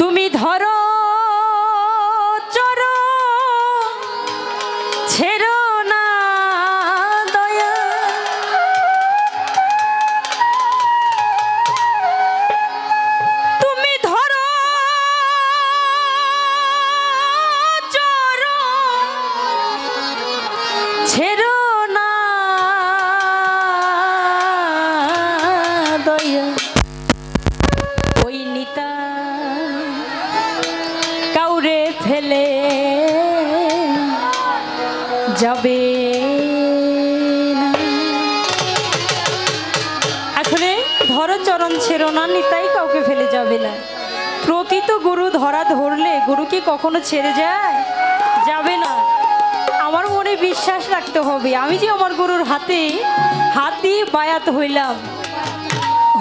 তুমি ধরো ফেলে যাবে আসলে ধরো চরণ ছেড়ো না, নিতাই কাউকে ফেলে যাবে না। প্রকৃত গুরু ধরা ধরলে গুরু কি কখনো ছেড়ে যায়? যাবে না। আমার মনে বিশ্বাস রাখতে হবে। আমি যে আমার গুরুর হাতে হাত দিয়ে বায়াত হইলাম,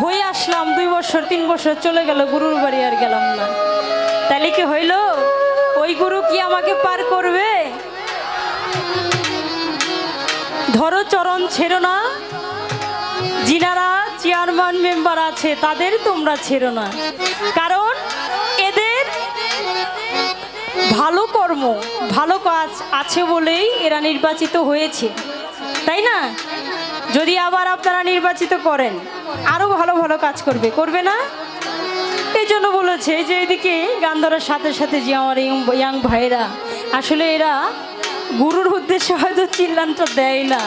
হয়ে আসলাম, দুই বছর, তিন বছর চলে গেল, গুরুর বাড়ি আর গেলাম না। তাহলে কি হইল? ওই গুরু কি আমাকে পার করবে? ধরো চরণ ছেড়ো না। যিনারা চেয়ারম্যান মেম্বার আছে, তাদের তোমরা ছেড়ো না। কারণ এদের ভালো কর্ম, ভালো কাজ আছে বলেই এরা নির্বাচিত হয়েছে। তাই না? যদি আবার আপনারা নির্বাচিত করেন আরও ভালো ভালো কাজ করবে। করবে না? এই জন্য বলেছে যে এদিকে গান ধরার সাথে সাথে যে আমার ইয়াং ভাইরা, আসলে এরা গুরুর উদ্দেশ্যে হয়তো চিল্লানটা দেয় না।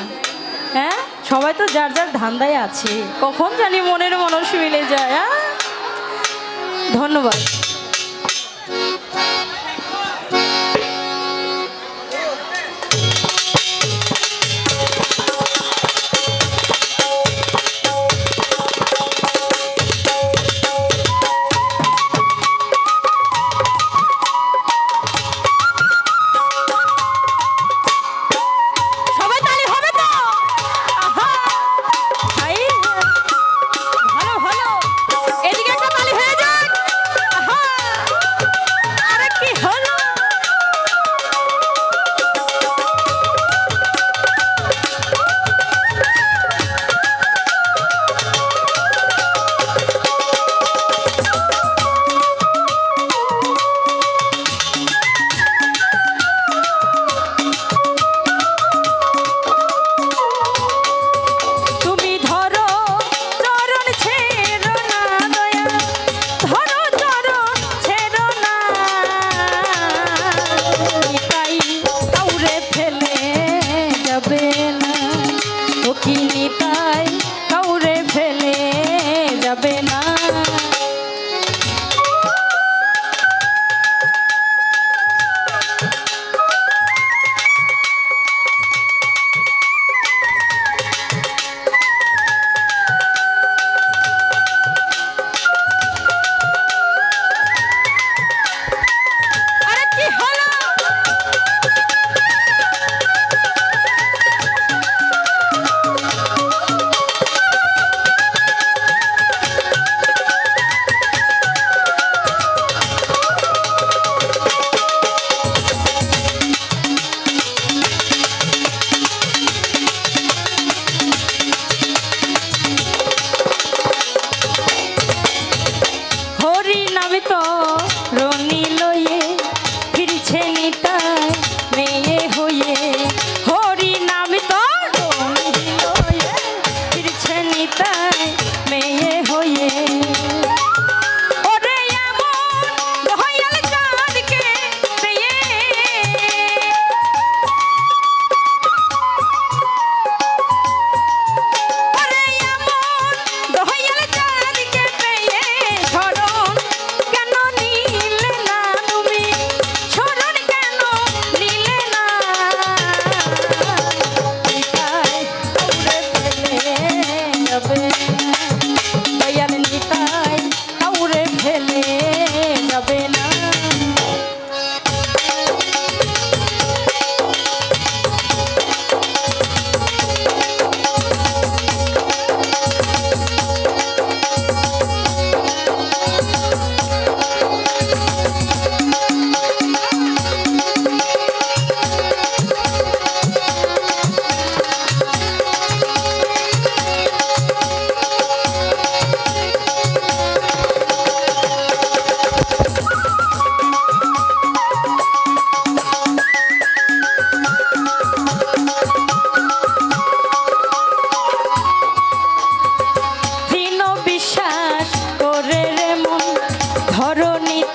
হ্যাঁ? সবাই তো যার যার ধান্দায় আছে। কখন জানি মনের মানুষ মিলে যায় হ্যাঁ? ধন্যবাদ। 哦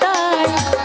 তার